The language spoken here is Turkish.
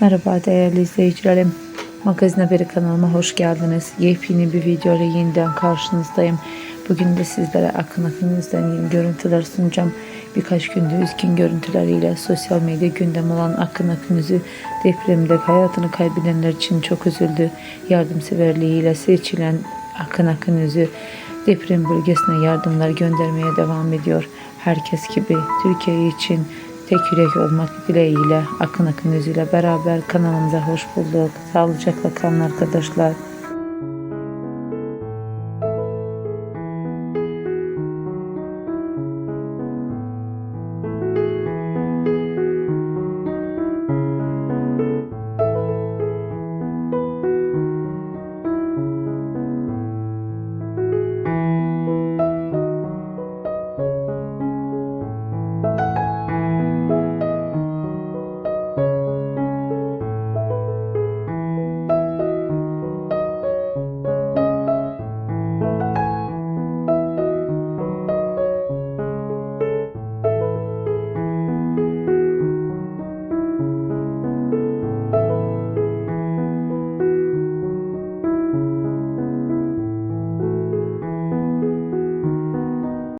Merhaba değerli izleyicilerim. Magazin Haberi kanalıma hoş geldiniz. Yepyeni bir video ile yeniden karşınızdayım. Bugün de sizlere Akın Akın'ızdan yeni görüntüler sunacağım. Birkaç gündür üzgün görüntüleriyle sosyal medya gündem olan Akın Akın'ızı depremde hayatını kaybedenler için çok üzüldü. Yardımseverliğiyle seçilen Akın Akın'ızı deprem bölgesine yardımlar göndermeye devam ediyor. Herkes gibi Türkiye için tek yürek olmak dileğiyle Akın Akın ile beraber kanalımıza hoş bulduk. Sağlıcakla kalın arkadaşlar.